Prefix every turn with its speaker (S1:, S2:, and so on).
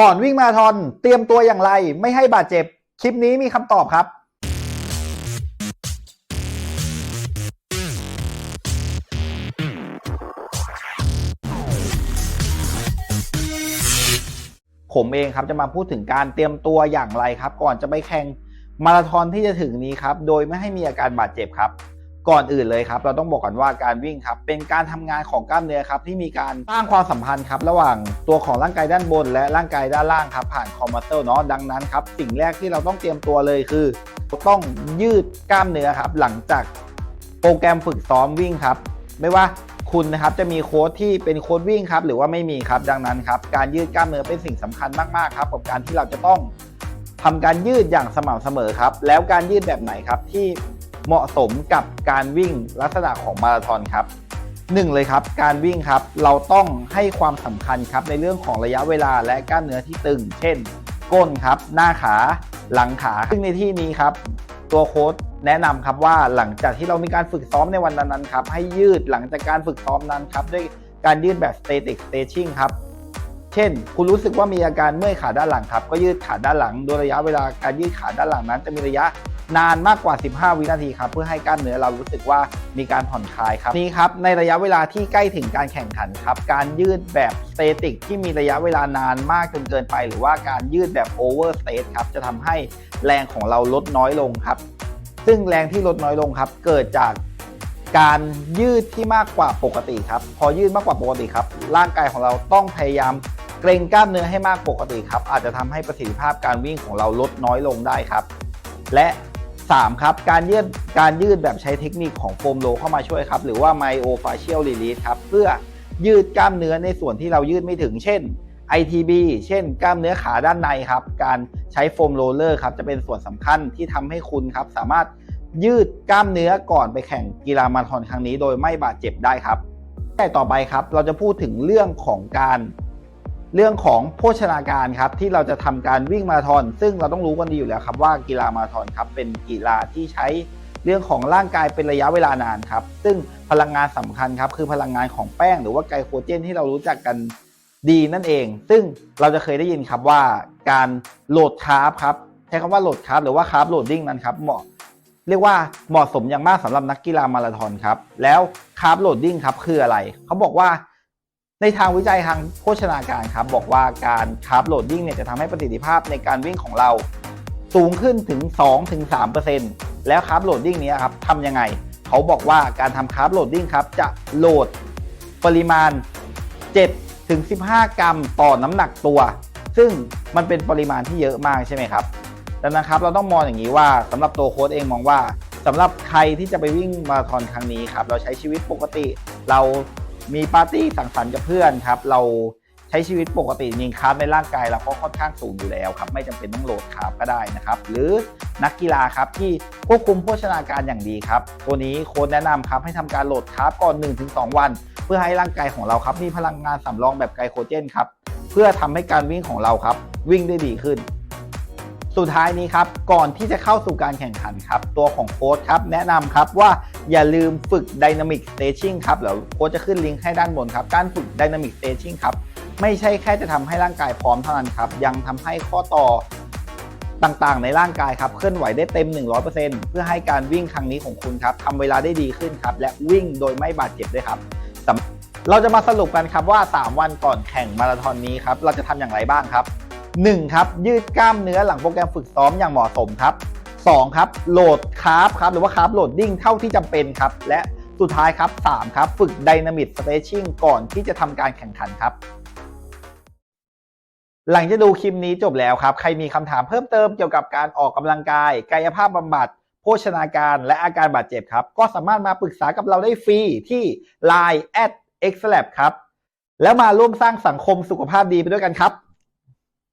S1: ก่อนวิ่งมาราธอนเตรียมตัวอย่างไรไม่ให้บาดเจ็บ คลิปนี้มีคำตอบครับ ผมเองครับจะมาพูดถึงการเตรียมตัวอย่างไรครับ ก่อนจะไปแข่งมาราธอนที่จะถึงนี้ครับ โดยไม่ให้มีอาการบาดเจ็บครับ ก่อนอื่นเลยครับเราต้องบอกก่อนว่าการวิ่งครับเป็นการทำงานของกล้ามเนื้อครับที่มีการสร้างความสัมพันธ์ครับระหว่างตัวของร่างกายด้านบน และร่างกายด้านล่างครับผ่านคอมมอเตอร์เนาะดังนั้นครับสิ่งแรกที่เราต้องเตรียมตัวเลยคือ ต้องยืดกล้ามเนื้อครับหลังจากโปรแกรมฝึกซ้อมวิ่งครับไม่ว่าคุณนะครับจะมีโค้ชที่เป็นโค้ชวิ่งครับหรือว่าไม่มีครับดังนั้นครับการยืดกล้ามเนื้อเป็นสิ่งสำคัญมากๆครับกับการที่เราจะต้องทำการยืดอย่างสม่ำเสมอครับแล้วการยืดแบบไหนครับที่ เหมาะสมกับการวิ่งลักษณะของมาราธอนครับหนึ่งเลยครับ การวิ่งครับเราต้องให้ความสำคัญครับในเรื่องของระยะเวลาและกล้ามเนื้อที่ตึง เช่น ก้นครับ หน้าขา หลังขา ซึ่งในที่นี้ครับ ตัวโค้ชแนะนำครับว่าหลังจากที่เรามีการฝึกซ้อมในวันนั้นๆครับให้ยืดหลังจากการฝึกซ้อมนั้นครับด้วยการยืดแบบ static stretching ครับเช่น คุณรู้สึกว่ามีอาการเมื่อยขาด้านหลังครับ ก็ยืดขาด้านหลัง โดยระยะเวลาการยืดขาด้านหลังนั้น จะมีระยะ นานมากกว่า 15 วินาทีครับเพื่อให้กล้ามเนื้อเรารู้สึกว่ามีการผ่อนคลายครับนี่ครับในระยะเวลาที่ใกล้ถึงการแข่งขันครับการยืดแบบสเตติกที่มีระยะเวลานานมากจนเกินไป หรือว่าการยืดแบบโอเวอร์สเตทครับจะทำให้แรงของเราลดน้อยลงครับ ซึ่งแรงที่ลดน้อยลงครับ เกิดจากการยืดที่มากกว่าปกติครับพอยืดมากกว่าปกติครับ ร่างกายของเราต้องพยายามเกรงกล้ามเนื้อให้มากปกติครับ อาจจะทำให้ประสิทธิภาพการวิ่งของเราลดน้อยลงได้ครับ และ 3ครับการยืดการยืดแบบใช้เทคนิคของโฟมโลเข้ามาช่วยครับ หรือว่า myofascial release ครับ เพื่อยืดกล้ามเนื้อในส่วนที่เรายืดไม่ถึง เช่น ITB เช่น กล้ามเนื้อขาด้านในครับ การใช้โฟมโรลเลอร์ครับจะเป็นส่วนสำคัญที่ทำให้คุณครับ สามารถยืดกล้ามเนื้อก่อนไปแข่งกีฬามาราธอนครั้งนี้ โดยไม่บาดเจ็บได้ครับแต่ต่อไปครับ เราจะพูดถึงเรื่องของการ เรื่องของโภชนาการครับที่เราจะทำการวิ่งมาราธอน ซึ่งเราต้องรู้กันดีอยู่แล้วครับว่ากีฬามาราธอนครับเป็นกีฬาที่ใช้เรื่องของร่างกายเป็นระยะเวลานานครับ ซึ่งพลังงานสำคัญครับคือพลังงานของแป้งหรือว่าไกลโคเจนที่เรารู้จักกันดีนั่นเอง ซึ่งเราจะเคยได้ยินครับว่าการโหลดคาร์บครับใช้คำว่าโหลดคาร์บหรือว่าคาร์บโหลดดิ้งนั้นครับเหมาะเรียกว่าเหมาะสมอย่างมากสำหรับนักกีฬามาราธอนครับ แล้วคาร์บโหลดดิ้งครับคืออะไร เขาบอกว่า ในทางวิจัยทางโภชนาการครับบอกว่าการคาร์บโหลดดิ้งเนี่ยจะทำให้ประสิทธิภาพในการวิ่งของเราสูงขึ้นถึง 2-3%แล้วคาร์บโหลดดิ้งนี้ครับทำยังไง เขาบอกว่าการทำคาร์บโหลดดิ้งครับจะโหลดปริมาณ 7-15 กรัมต่อน้ำหนักตัว ซึ่งมันเป็นปริมาณที่เยอะมากใช่ไหมครับดังนั้นครับเราต้องมองอย่างนี้ว่าสำหรับตัวโค้ชเองมองว่าสำหรับใครที่จะไปวิ่งมาราธอนครั้งนี้ครับเราใช้ชีวิตปกติ เรา มีปาร์ตี้สังสรรค์กับเพื่อนครับ เราใช้ชีวิตปกติมีคาร์บในร่างกายเราก็ค่อนข้างสูงอยู่แล้วครับ ไม่จำเป็นต้องโหลดคาร์บก็ได้นะครับ หรือนักกีฬาครับที่ควบคุมโภชนาการอย่างดีครับ ตัวนี้โค้ชแนะนำครับให้ทำการโหลดคาร์บก่อน 1-2 วัน เพื่อให้ร่างกายของเราครับมีพลังงานสำรองแบบไกลโคเจนครับเพื่อทำให้การวิ่งของเราครับ วิ่งได้ดีขึ้น สุดท้ายนี้ครับก่อนที่จะเข้าสู่การแข่งขันครับ ตัวของโค้ชครับ แนะนำครับว่า อย่าลืมฝึก Dynamic Stretching ครับเดี๋ยวโค้ชจะขึ้นลิงก์ให้ด้านบนครับ การฝึก Dynamic Stretching ครับ ไม่ใช่แค่จะทำให้ร่างกายพร้อมเท่านั้นครับ ยังทำให้ข้อต่อต่างๆ ในร่างกายครับ เคลื่อนไหวได้เต็ม 100%เพื่อให้การวิ่งครั้งนี้ของคุณครับทำเวลาได้ดีขึ้นครับ และวิ่งโดยไม่บาดเจ็บด้วยครับสำเราจะมาสรุปกันครับว่า 3 วันก่อนแข่งมาราธอนนี้ครับ เราจะทำอย่างไรบ้างครับ 1 ครับยืดกล้ามเนื้อหลังโปรแกรมฝึกซ้อมอย่างเหมาะสมครับ 2ครับโหลดคาร์บครับหรือว่าคาร์บโหลดดิ้งเท่าที่จำเป็นครับและสุดท้ายครับ3ครับฝึกไดนามิกสเตชชิ่งก่อนที่จะทำการแข่งขันครับ หลังจากดูคลิปนี้จบแล้วครับ ใครมีคำถามเพิ่มเติมเกี่ยวกับการออกกำลังกาย กายภาพบำบัดโภชนาการและอาการบาดเจ็บครับ ก็สามารถมาปรึกษากับเราได้ฟรีที่ Line at x l a b ครับ แล้วมาร่วมสร้างสังคมสุขภาพดีไปด้วยกันครับ